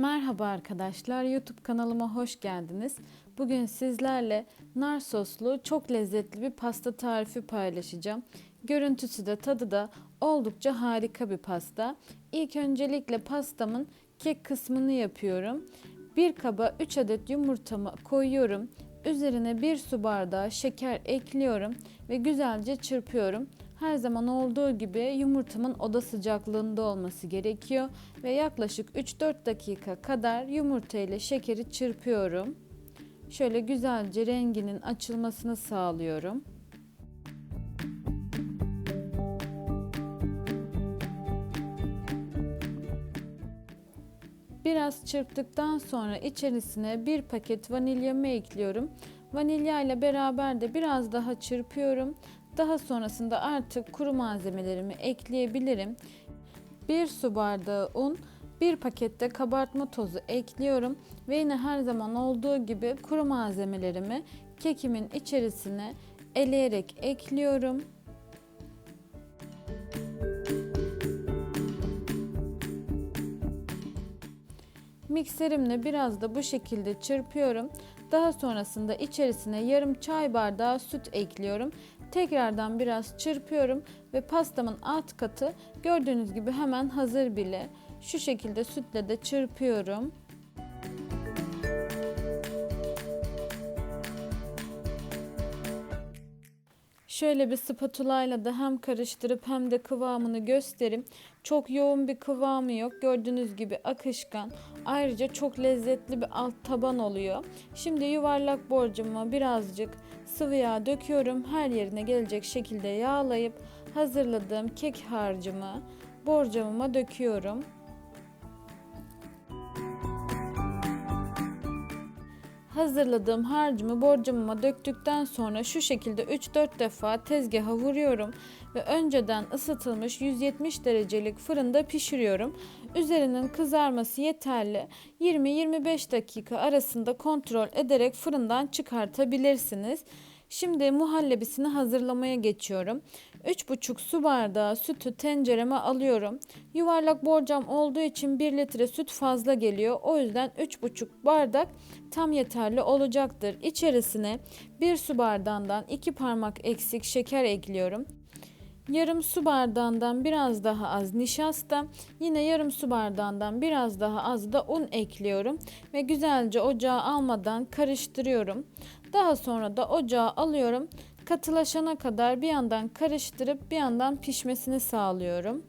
Merhaba arkadaşlar, YouTube kanalıma hoş geldiniz. Bugün sizlerle nar soslu çok lezzetli bir pasta tarifi paylaşacağım. Görüntüsü de tadı da oldukça harika bir pasta. İlk öncelikle pastamın kek kısmını yapıyorum. Bir kaba 3 adet yumurtamı koyuyorum. Üzerine 1 su bardağı şeker ekliyorum ve güzelce çırpıyorum. Her zaman olduğu gibi yumurtamın oda sıcaklığında olması gerekiyor ve yaklaşık 3-4 dakika kadar yumurta ile şekeri çırpıyorum. Şöyle güzelce renginin açılmasını sağlıyorum. Biraz çırptıktan sonra içerisine bir paket vanilyamı ekliyorum. Vanilya ile beraber de biraz daha çırpıyorum. Daha sonrasında artık kuru malzemelerimi ekleyebilirim. 1 su bardağı un, 1 pakette kabartma tozu ekliyorum ve yine her zaman olduğu gibi kuru malzemelerimi kekimin içerisine eleyerek ekliyorum. Mikserimle biraz da bu şekilde çırpıyorum. Daha sonrasında içerisine yarım çay bardağı süt ekliyorum. Tekrardan biraz çırpıyorum ve pastamın alt katı gördüğünüz gibi hemen hazır bile. Şu şekilde sütle de çırpıyorum. Şöyle bir spatulayla da hem karıştırıp hem de kıvamını göstereyim. Çok yoğun bir kıvamı yok. Gördüğünüz gibi akışkan. Ayrıca çok lezzetli bir alt taban oluyor. Şimdi yuvarlak borcama birazcık sıvı yağ döküyorum. Her yerine gelecek şekilde yağlayıp hazırladığım kek harcımı borcamıma döküyorum. Hazırladığım harcımı borcamıma döktükten sonra şu şekilde 3-4 defa tezgaha vuruyorum ve önceden ısıtılmış 170 derecelik fırında pişiriyorum. Üzerinin kızarması yeterli. 20-25 dakika arasında kontrol ederek fırından çıkartabilirsiniz. Şimdi muhallebisini hazırlamaya geçiyorum. 3,5 su bardağı sütü tencereme alıyorum. Yuvarlak borcam olduğu için 1 litre süt fazla geliyor. O yüzden 3,5 bardak tam yeterli olacaktır. İçerisine 1 su bardağından 2 parmak eksik şeker ekliyorum. Yarım su bardağından biraz daha az nişasta, yine yarım su bardağından biraz daha az da un ekliyorum ve güzelce ocağa almadan karıştırıyorum. Daha sonra da ocağa alıyorum. Katılaşana kadar bir yandan karıştırıp bir yandan pişmesini sağlıyorum.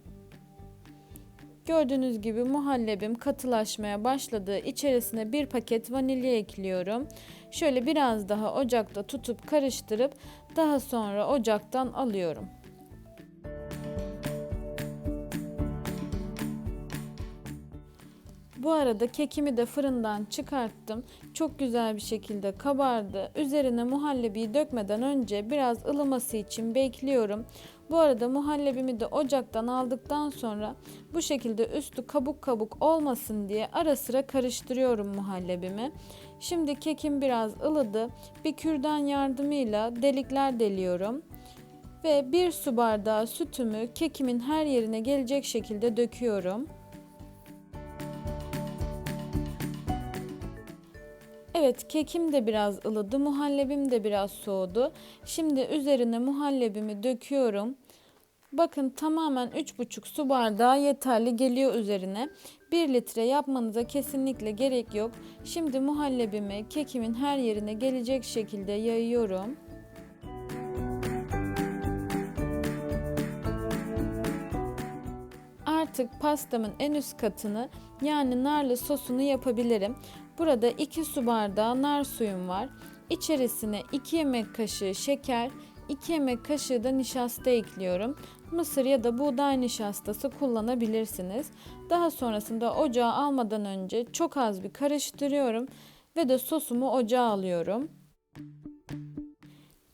Gördüğünüz gibi muhallebim katılaşmaya başladı. İçerisine bir paket vanilya ekliyorum. Şöyle biraz daha ocakta tutup karıştırıp daha sonra ocaktan alıyorum. Bu arada kekimi de fırından çıkarttım. Çok güzel bir şekilde kabardı. Üzerine muhallebiyi dökmeden önce biraz ılıması için bekliyorum. Bu arada muhallebimi de ocaktan aldıktan sonra bu şekilde üstü kabuk kabuk olmasın diye ara sıra karıştırıyorum muhallebimi. Şimdi kekim biraz ılıdı. Bir kürdan yardımıyla delikler deliyorum ve bir su bardağı sütümü kekimin her yerine gelecek şekilde döküyorum. Evet kekim de biraz ılıdı, muhallebim de biraz soğudu. Şimdi üzerine muhallebimi döküyorum. Bakın tamamen 3,5 su bardağı yeterli geliyor üzerine. 1 litre yapmanıza kesinlikle gerek yok. Şimdi muhallebimi kekimin her yerine gelecek şekilde yayıyorum. Artık pastamın en üst katını yani narlı sosunu yapabilirim. Burada 2 su bardağı nar suyum var. İçerisine 2 yemek kaşığı şeker, 2 yemek kaşığı da nişasta ekliyorum. Mısır ya da buğday nişastası kullanabilirsiniz. Daha sonrasında ocağa almadan önce çok az bir karıştırıyorum ve de sosumu ocağa alıyorum.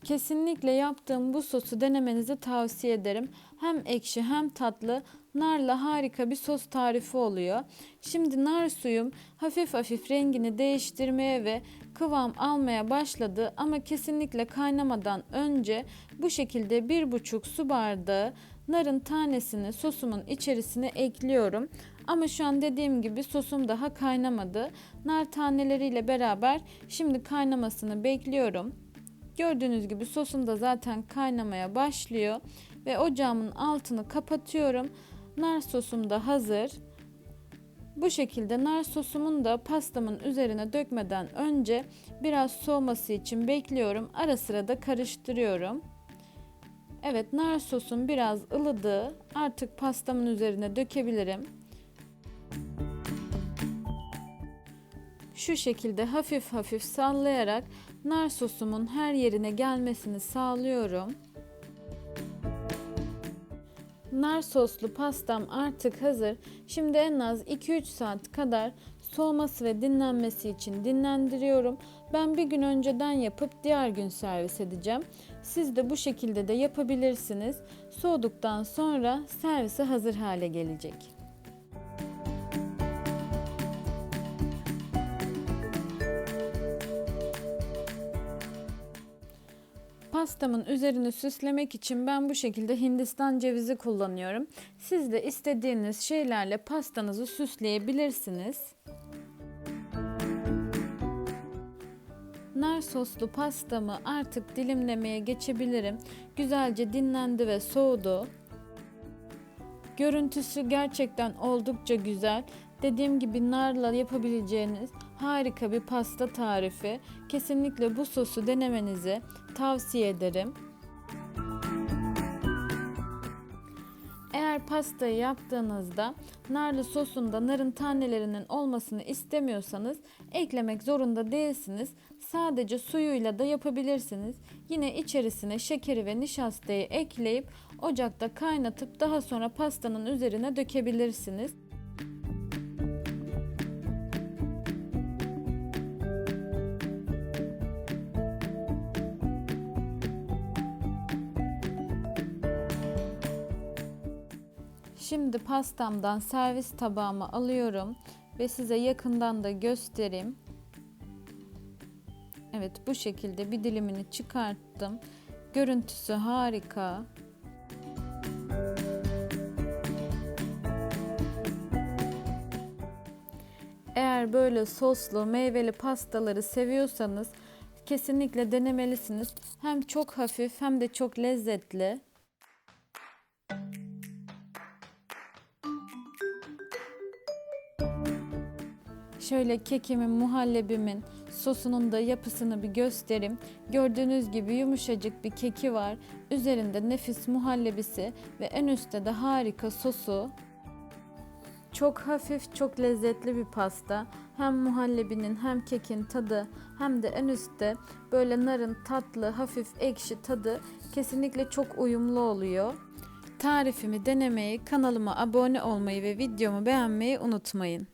Kesinlikle yaptığım bu sosu denemenizi tavsiye ederim. Hem ekşi hem tatlı narla harika bir sos tarifi oluyor. Şimdi nar suyum hafif hafif rengini değiştirmeye ve kıvam almaya başladı ama kesinlikle kaynamadan önce bu şekilde bir buçuk su bardağı narın tanesini sosumun içerisine ekliyorum. Ama şu an dediğim gibi sosum daha kaynamadı. Nar taneleriyle beraber şimdi kaynamasını bekliyorum. Gördüğünüz gibi sosum da zaten kaynamaya başlıyor ve ocağımın altını kapatıyorum. Nar sosum da hazır. Bu şekilde nar sosumun da pastamın üzerine dökmeden önce biraz soğuması için bekliyorum. Ara sıra da karıştırıyorum. Evet nar sosum biraz ılıdı. Artık pastamın üzerine dökebilirim. Şu şekilde hafif hafif sallayarak nar sosumun her yerine gelmesini sağlıyorum. Nar soslu pastam artık hazır. Şimdi en az 2-3 saat kadar soğuması ve dinlenmesi için dinlendiriyorum. Ben bir gün önceden yapıp diğer gün servis edeceğim. Siz de bu şekilde de yapabilirsiniz. Soğuduktan sonra servise hazır hale gelecek. Pastamın üzerini süslemek için ben bu şekilde Hindistan cevizi kullanıyorum. Siz de istediğiniz şeylerle pastanızı süsleyebilirsiniz. Nar soslu pastamı artık dilimlemeye geçebilirim. Güzelce dinlendi ve soğudu. Görüntüsü gerçekten oldukça güzel. Dediğim gibi narla yapabileceğiniz harika bir pasta tarifi. Kesinlikle bu sosu denemenizi tavsiye ederim. Eğer pastayı yaptığınızda narlı sosunda narın tanelerinin olmasını istemiyorsanız eklemek zorunda değilsiniz. Sadece suyuyla da yapabilirsiniz. Yine içerisine şekeri ve nişastayı ekleyip ocakta kaynatıp daha sonra pastanın üzerine dökebilirsiniz. Şimdi pastamdan servis tabağıma alıyorum ve size yakından da göstereyim. Evet bu şekilde bir dilimini çıkarttım. Görüntüsü harika. Eğer böyle soslu meyveli pastaları seviyorsanız kesinlikle denemelisiniz. Hem çok hafif hem de çok lezzetli. Şöyle kekimin, muhallebimin, sosunun da yapısını bir göstereyim. Gördüğünüz gibi yumuşacık bir keki var. Üzerinde nefis muhallebisi ve en üstte de harika sosu. Çok hafif, çok lezzetli bir pasta. Hem muhallebinin hem kekin tadı hem de en üstte böyle narın tatlı, hafif ekşi tadı kesinlikle çok uyumlu oluyor. Tarifimi denemeyi, kanalıma abone olmayı ve videomu beğenmeyi unutmayın.